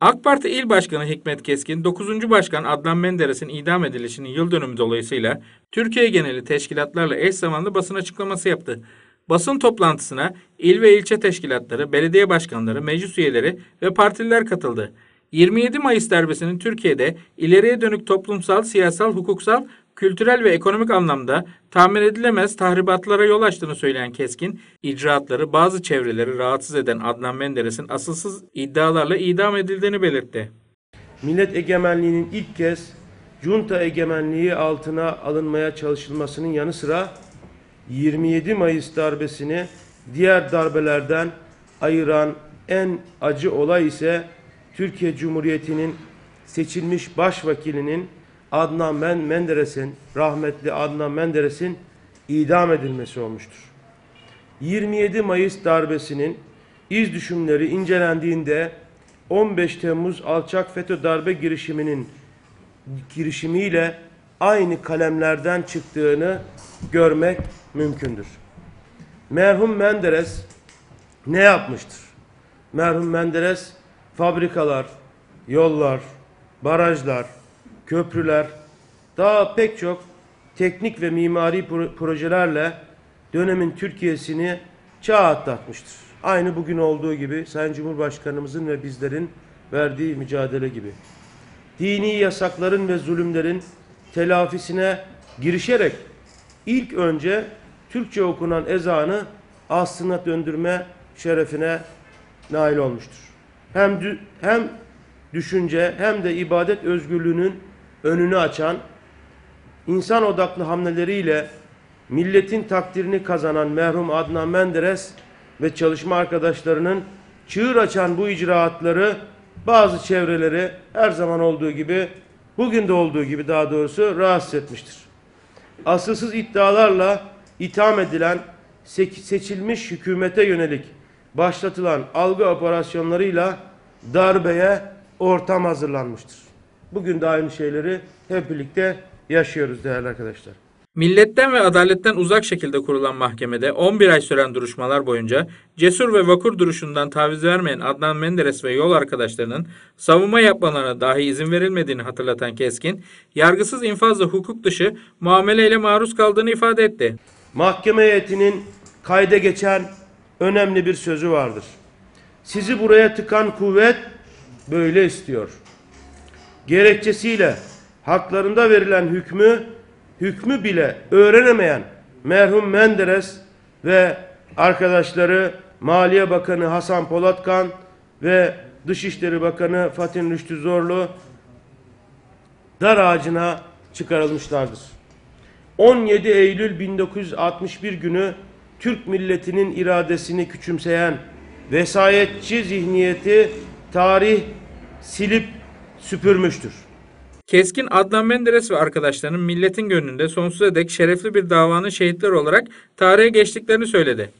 AK Parti İl Başkanı Hikmet Keskin, 9. Başkan Adnan Menderes'in idam edilişinin yıl dönümü dolayısıyla Türkiye geneli teşkilatlarla eş zamanlı basın açıklaması yaptı. Basın toplantısına il ve ilçe teşkilatları, belediye başkanları, meclis üyeleri ve partililer katıldı. 27 Mayıs darbesinin Türkiye'de ileriye dönük toplumsal, siyasal, hukuksal, kültürel ve ekonomik anlamda tahmin edilemez tahribatlara yol açtığını söyleyen Keskin, icraatları bazı çevreleri rahatsız eden Adnan Menderes'in asılsız iddialarla idam edildiğini belirtti. millet egemenliğinin ilk kez junta egemenliği altına alınmaya çalışılmasının yanı sıra 27 Mayıs darbesini diğer darbelerden ayıran en acı olay ise Türkiye Cumhuriyeti'nin seçilmiş başvekilinin Adnan Men Menderes'in rahmetli Adnan Menderes'in idam edilmesi olmuştur. 27 Mayıs darbesinin iz düşümleri incelendiğinde 15 Temmuz alçak FETÖ darbe girişiminin girişimiyle aynı kalemlerden çıktığını görmek mümkündür. Merhum Menderes ne yapmıştır? Merhum Menderes fabrikalar, yollar, barajlar, köprüler, daha pek çok teknik ve mimari pro- projelerle dönemin Türkiye'sini çağ atlatmıştır. Aynı bugün olduğu gibi Sayın Cumhurbaşkanımızın ve bizlerin verdiği mücadele gibi. Dini yasakların ve zulümlerin telafisine girişerek ilk önce Türkçe okunan ezanı aslına döndürme şerefine nail olmuştur. Hem hem düşünce hem de ibadet özgürlüğünün önünü açan insan odaklı hamleleriyle milletin takdirini kazanan merhum Adnan Menderes ve çalışma arkadaşlarının çığır açan bu icraatları bazı çevreleri her zaman olduğu gibi bugün de olduğu gibi daha doğrusu rahatsız etmiştir. Asılsız iddialarla itham edilen seçilmiş hükümete yönelik başlatılan algı operasyonlarıyla darbeye ortam hazırlanmıştır. Bugün de aynı şeyleri hep birlikte yaşıyoruz değerli arkadaşlar. Milletten ve adaletten uzak şekilde kurulan mahkemede 11 ay süren duruşmalar boyunca cesur ve vakur duruşundan taviz vermeyen Adnan Menderes ve yol arkadaşlarının savunma yapmalarına dahi izin verilmediğini hatırlatan Keskin, yargısız infazla hukuk dışı muameleyle maruz kaldığını ifade etti. Mahkeme heyetinin kayda geçen önemli bir sözü vardır. Sizi buraya tıkan kuvvet böyle istiyor. Gerekçesiyle haklarında verilen hükmü hükmü bile öğrenemeyen merhum Menderes ve arkadaşları Maliye Bakanı Hasan Polatkan ve Dışişleri Bakanı Fatih Rüştü Zorlu dar ağacına çıkarılmışlardır. 17 Eylül 1961 günü Türk milletinin iradesini küçümseyen vesayetçi zihniyeti tarih silip süpürmüştür. Keskin Adnan Menderes ve arkadaşlarının milletin gönlünde sonsuza dek şerefli bir davanın şehitleri olarak tarihe geçtiklerini söyledi.